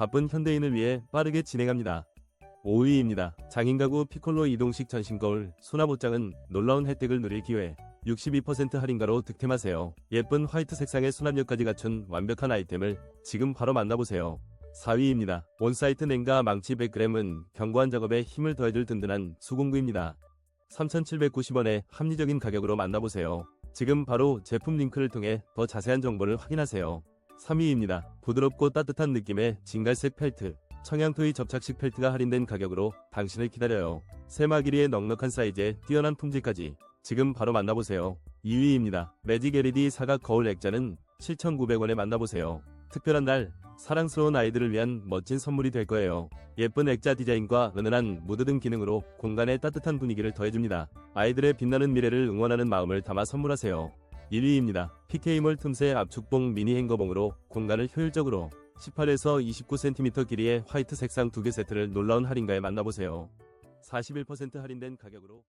바쁜 현대인을 위해 빠르게 진행합니다. 5위입니다. 장인 가구 피콜로 이동식 전신 거울 수납 옷장은 놀라운 혜택을 누릴 기회. 62% 할인가로 득템하세요. 예쁜 화이트 색상의 수납력까지 갖춘 완벽한 아이템을 지금 바로 만나보세요. 4위입니다. 온사이트 냉가 망치 100g은 견고한 작업에 힘을 더해줄 든든한 수공구입니다. 3,790원의 합리적인 가격으로 만나보세요. 지금 바로 제품 링크를 통해 더 자세한 정보를 확인하세요. 3위입니다. 부드럽고 따뜻한 느낌의 진갈색 펠트. 청양토의 접착식 펠트가 할인된 가격으로 당신을 기다려요. 세마 길이의 넉넉한 사이즈에 뛰어난 품질까지 지금 바로 만나보세요. 2위입니다. 매직 LED 사각 거울 액자는 7,900원에 만나보세요. 특별한 날 사랑스러운 아이들을 위한 멋진 선물이 될 거예요. 예쁜 액자 디자인과 은은한 무드 등 기능으로 공간에 따뜻한 분위기를 더해줍니다. 아이들의 빛나는 미래를 응원하는 마음을 담아 선물하세요. 1위입니다. PK몰 틈새 압축봉 미니 행거봉으로 공간을 효율적으로 18에서 29cm 길이의 화이트 색상 두 개 세트를 놀라운 할인가에 만나보세요. 41% 할인된 가격으로